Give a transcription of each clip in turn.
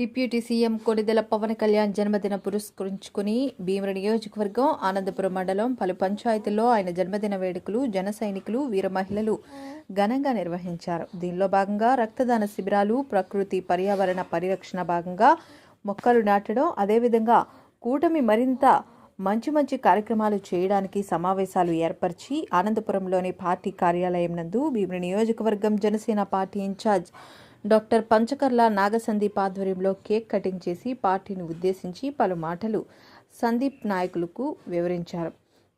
Deputy CM Konidela Pawan Kalyan జన్మదిన పురస్కరించుకుని భీమర నియోజకవర్గం ఆనందపురం మండలం పలు పంచాయతీల్లో ఆయన జన్మదిన వేడుకలు జన సైనికులు వీర మహిళలు ఘనంగా నిర్వహించారు. దీనిలో భాగంగా రక్తదాన శిబిరాలు ప్రకృతి పర్యావరణ పరిరక్షణ భాగంగా మొక్కలు నాటడం అదేవిధంగా కూటమి మరింత మంచి మంచి కార్యక్రమాలు చేయడానికి సమావేశాలు ఏర్పరిచి ఆనందపురంలోని పార్టీ కార్యాలయం నందు భీమిని నియోజకవర్గం Janasena party incharge doctor Panchakarla Nagasandeep ఆధ్వర్యంలో కేక్ కటింగ్ చేసి పార్టీని ఉద్దేశించి పలు మాటలు సందీప్ నాయకులకు వివరించారు.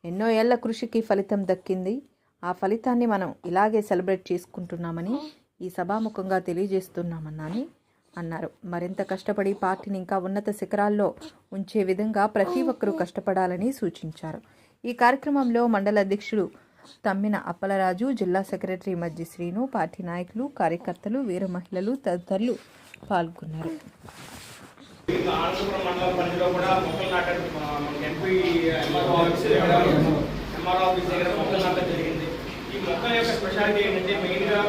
ఎన్నో ఏళ్ళ కృషికి ఫలితం దక్కింది. ఆ ఫలితాన్ని మనం ఇలాగే సెలబ్రేట్ చేసుకుంటున్నామని ఈ సభాముఖంగా తెలియజేస్తున్నామన్నాని అన్నారు. మరింత కష్టపడి పార్టీని ఇంకా ఉన్నత శిఖరాల్లో ఉంచే విధంగా ప్రతి ఒక్కరూ కష్టపడాలని సూచించారు. ఈ కార్యక్రమంలో మండల అధ్యక్షుడు తమ్మిన అప్పలరాజు జిల్లా సెక్రటరీ మజ్జి శ్రీను పార్టీ నాయకులు కార్యకర్తలు వీర మహిళలు తదితరులు పాల్గొన్నారు. మొక్కలు నాటడం జరిగింది. ఈ మొక్కల యొక్క స్పెషాలిటీ ఏంటంటే మెయిన్గా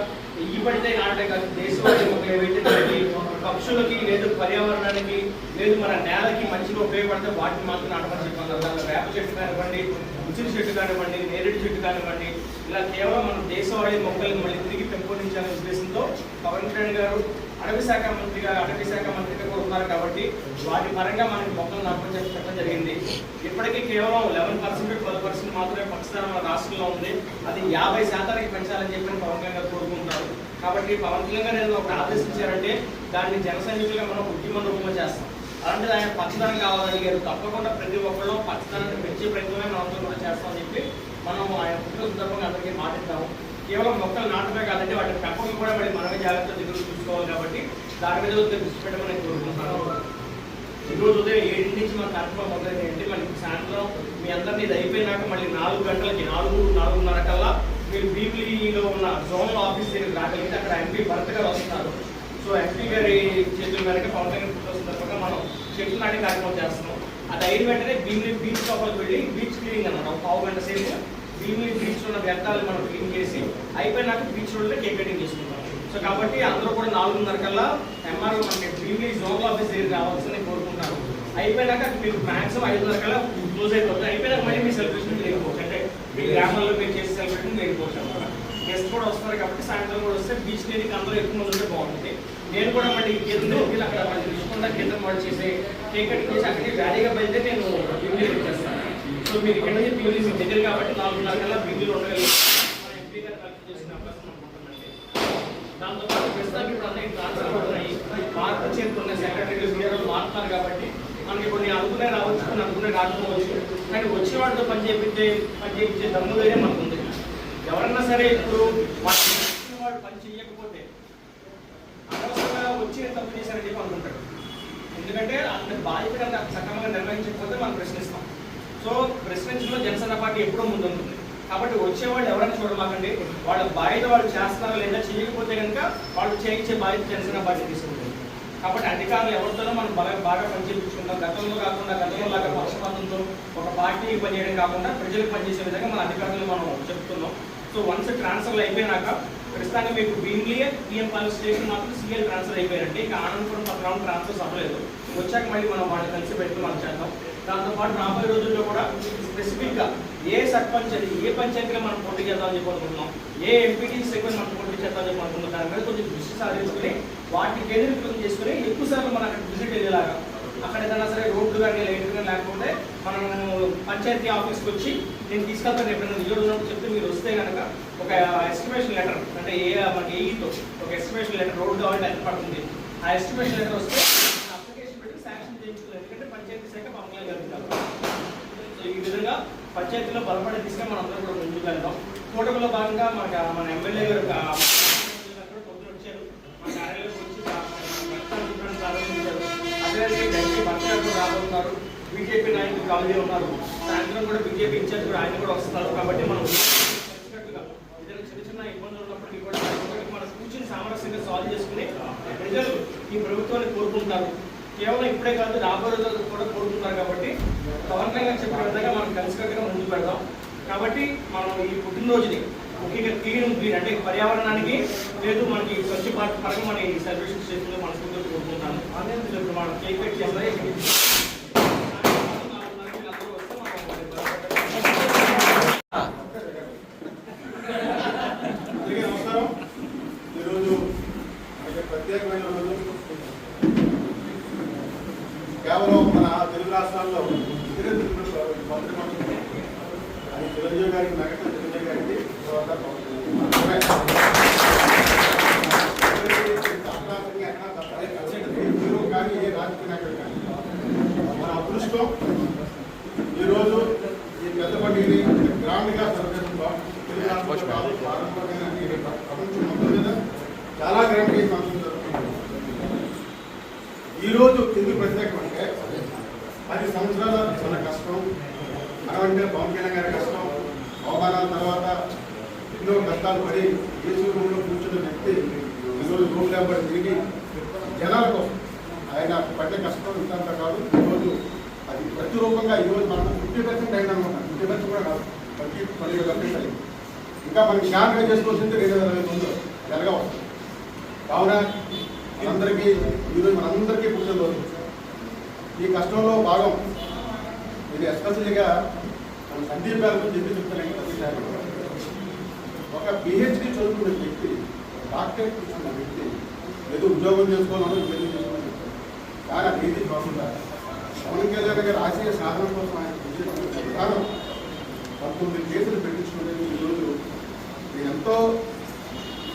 ఈ పడితే నాటే కాదు దేశవాళీ మొక్కలు ఏవైతే పక్షులకి లేదు పర్యావరణానికి లేదు మన నేలకి మంచిగా ఉపయోగపడితే వాటిని మాత్రం నాటమని చెప్పాను దాంట్లో వేప చెట్టు కానివ్వండి ఉచిరి చెట్టు కానివ్వండి నేరేడు చెట్టు కానివ్వండి ఇలా కేవలం మన దేశవాళీ మొక్కల్ని మళ్ళీ తిరిగి పెంపొందించాలనే ఉద్దేశంతో పవన్ కళ్యాణ్ గారు అటవీ శాఖ మంత్రిగా అటవీ శాఖ మంత్రిగా కూడా ఉన్నారు కాబట్టి వాటి పరంగా మనకి మొక్కలు నాటడం చెప్పడం జరిగింది. ఇప్పటికీ కేవలం లెవెన్ పర్సెంట్ ట్వెల్వ్ పర్సెంట్ మాత్రమే పక్షస్థానం మన రాష్ట్రంలో ఉంది. అది యాభై శాతానికి పెంచాలని చెప్పి పవన్ కళ్యాణ్ గారు కోరుకుంటారు కాబట్టి పవన్ కళ్యాణ్ గారు ఒకటి ఆదేశించారంటే దాన్ని జన సైనికులుగా మనం ఉద్యమ రూపంలో చేస్తాం. అలాంటిది ఆయన పచ్చదనం కావాలడిగారు తప్పకుండా ప్రతి ఒక్కళ్ళు పచ్చదనాన్ని పెంచే ప్రయత్నమే మనం కూడా చేస్తామని చెప్పి మనం ఆయన పుట్టిన సందర్భంగా అందరికీ మాటిద్దాము. కేవలం మొక్కలు నాటమే కాదంటే వాటి పెంపకం కూడా మరి మనమే జాగ్రత్త దిగులు చూసుకోవాలి కాబట్టి దాని మీద కూడా దృష్టి పెట్టమని కోరుకుంటున్నాను. ఈ రోజు ఉదయం ఏడింటి నుంచి మన కార్యక్రమం మొదలైంది. అంటే మనకి సాయంత్రం మీ అందరినీ ఇది అయిపోయినాక మళ్ళీ నాలుగు గంటలకి నాలుగు నాలుగున్నర కల్లా మీరు బీబీలో ఉన్న జోనల్ ఆఫీస్ దగ్గరికి రాగలిగితే అక్కడ ఎంపీ భరత్ గారు వస్తున్నారు సో ఎంపీ గారి చేతుల మేరకు పవన్ కళ్యాణ్ పుట్టిన సందర్భంగా మనం చెట్లు నాటి కార్యక్రమం చేస్తున్నాం. అది అయిన వెంటనే భీమిలి బీచ్ లోపలికి వెళ్ళి బీచ్ క్లీనింగ్ అన్నమాట. ఒక పావు గంట సేపు భీమిలి బీచ్ ఉన్న వ్యర్థాలు మనం క్లీన్ చేసి అయిపోయినాక బీచ్ రోడ్లో కేక్ కటింగ్ చేసుకుంటాం. సో కాబట్టి అందరూ కూడా నాలుగున్నర కల్లా ఎంఆర్ఓ మనకి భీమిలి జోనల్ ఆఫీస్ దగ్గర రావాల్సిందని కోరుకుంటున్నాను అయిపోయినాక మీకు మ్యాక్సిమం ఐదున్నర కల్లా క్లోజ్ అయిపోతుంది అయిపోయినాక మళ్ళీ మీ సెలబ్రేషన్ మీరు మీ గ్రామాల్లో మీరు చేసే సెలబ్రేషన్ వెళ్ళిపోవచ్చు అనమాట గెస్ట్ కూడా వస్తారు కాబట్టి సాయంత్రం కూడా వస్తే బీచ్ క్లినిక్ అందరూ ఎక్కువ మంది ఉంటే బాగుంటుంది. నేను కూడా మళ్ళీ వీళ్ళు అక్కడ మళ్ళీ తీసుకుండా కింద వాళ్ళు చేసే కేక్ చేసి అక్కడికి వ్యాలీగా నేను భీమిలి వచ్చేస్తాను. సో మీరు ఇక్కడ నుంచి మీకు దగ్గర కాబట్టి నాలుగున్నర కల్లా భీమిలి ఉండగలిగి ఎంపీ గారు కలెక్ట్ చేసిన అవకాశం ప్రస్తుతానికి ఇప్పుడు అన్ని ట్రాన్స్ఫర్ అవుతున్నాయి. మార్పు చేరుకున్న సెక్రటరీ మారుతున్నారు కాబట్టి మనకి కొన్ని అనుకునే రావచ్చు కొన్ని అనుకునే రాకపోవచ్చు. కానీ వచ్చే వాటితో పని చేపించే పని చేయించే దమ్ము మనకు ఉంది ఎవరన్నా సరే ఇప్పుడు వాళ్ళు వాడు పని చేయకపోతే అనవసరంగా వచ్చి తప్పు చేశారని చెప్పి అనుకుంటాడు. ఎందుకంటే అతని బాధ్యత అంత సక్రమంగా నిర్వహించకపోతే మనం ప్రశ్నిస్తాం. సో ప్రశ్నించడంలో జనసేన పార్టీ ఎప్పుడో ముందుంటుంది. కాబట్టి వచ్చేవాళ్ళు ఎవరైనా చూడమాకండి. వాళ్ళ బాధ్యత వాళ్ళు చేస్తున్నారో లేదా చేయకపోతే కనుక వాళ్ళు చేయించే బాధ్యత జనసేన పార్టీ తీసుకుంటుంది. కాబట్టి అధికారులు ఎవరితోనో మనం బాగా బాగా పనిచేయించుకుంటాం. గతంలో కాకుండా గతంలో లాగా పక్షపాతంతో ఒక పార్టీకి పనిచేయడం కాకుండా ప్రజలకు పనిచేసే విధంగా మన అధికారులు మనం చెప్తున్నాం. సో వన్స్ ట్రాన్స్ఫర్లు అయిపోయినాక ప్రస్తుతానికి మీకు భీమ్లీయే పిఎం పాలెస్ స్టేషన్ మాత్రం సీఎల్ ట్రాన్స్ఫర్ అయిపోయారంటే ఇంకా ఆనందపురం పక్కన ట్రాన్స్ఫర్స్ అవ్వలేదు. వచ్చాక మళ్ళీ మనం వాళ్ళని కలిసి పెట్టి మనం దాంతోపాటు రాబోయే రోజుల్లో కూడా స్పెసిఫిక్గా ఏ సర్పంచ్ అది ఏ పంచాయతీలో మనం పోటీ చేద్దామని చెప్పి అనుకుంటున్నాం ఏ ఎంపీటీ సెగ్మెంట్ మనం పోటీ చేద్దామని చెప్పి అనుకుంటున్నాం దాని మీద కొంచెం దృష్టి సాధించుకుని వాటిని కేంద్రీకృతం చేసుకుని ఎక్కువ సార్లు మనం అక్కడ విజిట్ వెళ్ళేలాగా. అక్కడ ఏదైనా సరే రోడ్లు కానీ లైట్లు కానీ లేకపోతే మనం పంచాయతీ ఆఫీస్కి వచ్చి నేను తీసుకెళ్తాను ఎప్పుడైనా నిజోడు చెప్తే మీరు వస్తే కనుక ఒక ఎస్టిమేషన్ లెటర్ అంటే ఏ మనకి ఏఈతో ఒక ఎస్టిమేషన్ లెటర్ రోడ్డు కావాలంటే ఎంత పడుతుంది? ఆ ఎస్టిమేషన్ లెటర్ వస్తే అప్లికేషన్ పెట్టి శాంక్షన్ చేయించుకోవాలి ఎందుకంటే పంచాయతీ శాఖ పంపలేదు జరుగుతారు సో ఈ విధంగా పంచాయతీలో బలపడే దిశగా మనం అందరం కూడా ముందుకు వెళ్దాం కూటమిలో భాగంగా మాకు మన ఎమ్మెల్యే గారు పొద్దున వచ్చారు. మా కార్యాలయం వచ్చి చూడడానికి ప్రారంభించారు. అదేవిధంగా గట్టి భర్త రాబోతున్నారు. బీజేపీ నాయకులు కాలేజీ ఉన్నారు. సాయంత్రం కూడా బీజేపీ ఇన్ఛార్జ్ కూడా ఆయన కూడా వస్తున్నారు కాబట్టి మనం ఏదైనా చిన్న చిన్న ఇబ్బందులు ఉన్నప్పటికీ కూడా మన కూర్చుని సామరస్యంగా సాల్వ్ చేసుకుని ప్రజలు ఈ ప్రభుత్వాన్ని కోరుకుంటారు కేవలం ఇప్పుడే కాదు రాబోయే రోజుల్లో కూడా కోరుకుంటారు కాబట్టి పవన్ కళ్యాణ్ చెప్పిన విధంగా మనం కలిసికట్టుగా ముందుకు పెడదాం కాబట్టి మనం ఈ పుట్టినరోజుని ముఖ్యంగా క్లీన్ గ్రీన్ అంటే పర్యావరణానికి లేదు మనకి స్వచ్ఛ భారత్ పరంగా మన ఈ సెలబ్రేషన్ చేస్తుందో మనస్ఫూర్తిగా కోరుకుంటాను సో ఇప్పుడు మనం కేక్ కట్ చేస్తే అందరికీ నమస్కారం ఈరోజు ఒక ప్రత్యేకమైన రోజు కేవలం మన తెలుగు రాష్ట్రాల్లో ఇతర తెలుగు మంత్రి మండలి అది చిరంజీవి గారికి నగట చిరంజీవి గారికి తర్వాత అట్లాంటివి అట్లా తప్ప ఏ హీరో కానీ గారికి నాయకుడు కానీ మన అదృష్టం ఈరోజు ఈ పెద్ద పండుగని గ్రాండ్గా సెలబ్రేషన్ కాదు, ప్రపంచం మొత్తం మీద చాలా గ్రాండ్గా ఈ ఈరోజు ఎందుకు ప్రత్యేకం అంటే పది సంవత్సరాల మన కష్టం అరవంటే పవన్ కళ్యాణ్ గారి కష్టం కష్టాలు పడి ఏసీ రూమ్లో కూర్చున్న వ్యక్తి ఈరోజు రూమ్ లేబర్ తిరిగి జనాల కోసం. ఆయన పడ్డ కష్టం ఇంతంత కాదు. ఈరోజు అది ప్రతిరూపంగా ఈరోజు మనం ఫిఫ్టీ పర్సెంట్ అయిన అనమాట ఫిఫ్టీ పర్సెంట్ కూడా కాదు. ప్రతి పన్నెండు పర్సెంట్ అయింది. ఇంకా మనకి జ్ఞానంగా చేసుకోవాల్సింది రెండు వేల ఇరవై తొమ్మిదిలో. జరగా వస్తుంది. కావున మనందరికీ ఈరోజు మనందరికీ పుట్టినరోజు ఈ కష్టంలో భాగం. ఇది ఎస్పెషల్గా మన సందీప్ గారి గురించి చెప్పి చెప్తానంటే ప్రతిసారి ఒక పిహెచ్డి చదువుకున్న వ్యక్తి డాక్టరేట్ తీసుకున్న వ్యక్తి ఏదో ఉద్యోగం చేసుకోవాలని ఉద్యోగం చేసుకోవాలని చెప్తారు. కానీ ఆ నీతి కాకుండా పవన్ కళ్యాణ్ గారి రాజకీయ సాధన కోసం ఆయన చేసిన విధానం పంతొమ్మిది కేసులు పెట్టించుకునేది ఈరోజు నేను ఎంతో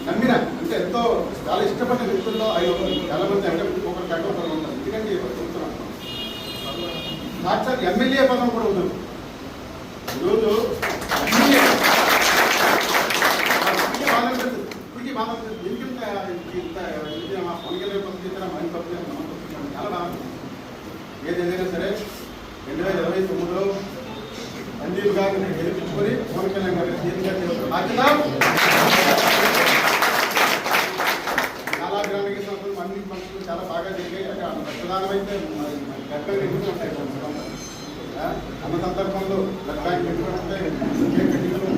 నమ్మిన అంటే ఎంతో చాలా ఇష్టపడిన వ్యక్తుల్లో ఐదు చాలా మంది అంటే ఒకరి గంట ఒకరు ఉంటారు ఎందుకంటే చెప్తున్నాను సాక్షాత్ ఎమ్మెల్యే పదం కూడా ఉన్నారు ఈరోజు ఎమ్మెల్యే ఇప్పటికీ బాధ అనిపిస్తుంది. ఇప్పటికీ బాధ అనిపిస్తుంది. ఎందుకంటే ఇంత ఇంత మా పవన్ కళ్యాణ్ పదం చేసిన మన పదం చేసిన మన పదం చేసిన చాలా బాధ అనిపిస్తుంది. ఏది ఏదైనా సరే రెండు వేల ఇరవై తొమ్మిదిలో సందీప్ గారిని గెలిపించుకొని పవన్ కళ్యాణ్ గారిని సీఎం గారు చేస్తున్న బాధ్యత చాలా గ్రామీణ సంస్థలు అన్ని మనుషులు చాలా బాగా జరిగాయి అంటే అంత ప్రధానం అయితే గడ్డలు ఎక్కువ ఉంటాయి అన్న సందర్భంలో బ్లడ్ బ్యాంక్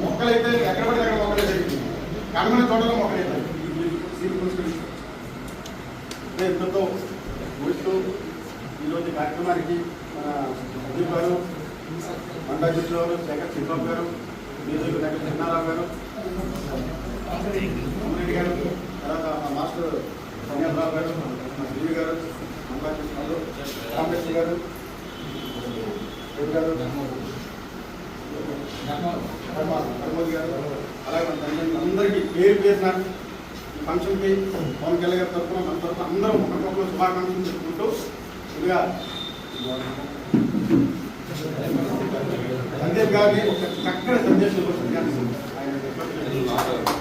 మొక్కలైతే ఎక్కడ పడితే అక్కడ మొక్కలే జరిగింది కనుమల తోటలో మొక్కలైతే సీట్ పురస్కరించి ఎంతో ఊస్తూ ఈరోజు కార్యక్రమానికి మన సందీప్ గారు మండాజిత్ గారు శేఖర్ శిల్పం గారు మ్యూజిక్ దగ్గర చిన్నారావు గారు అమ్మిరెడ్డి గారు తర్వాత మాస్టర్ సంగీతరావు గారు మా శ్రీవి గారు మండాజిత్ గారు రామకృష్ణ గారు రవి గారు హనుమతి గారు అలాగే మన తల్లిదండ్రులు అందరికీ పేరు పేరున ఈ ఫంక్షన్కి పవన్ కళ్యాణ్ గారి తరఫున మన తరఫున అందరం ఒకరికొకరు శుభాకాంక్షలు చెప్పుకుంటూ ముందుగా సందేశ్ గారిని ఒక చక్కని సందేశం ఇవ్వాల్సిందిగా ఆయన రిక్వెస్ట్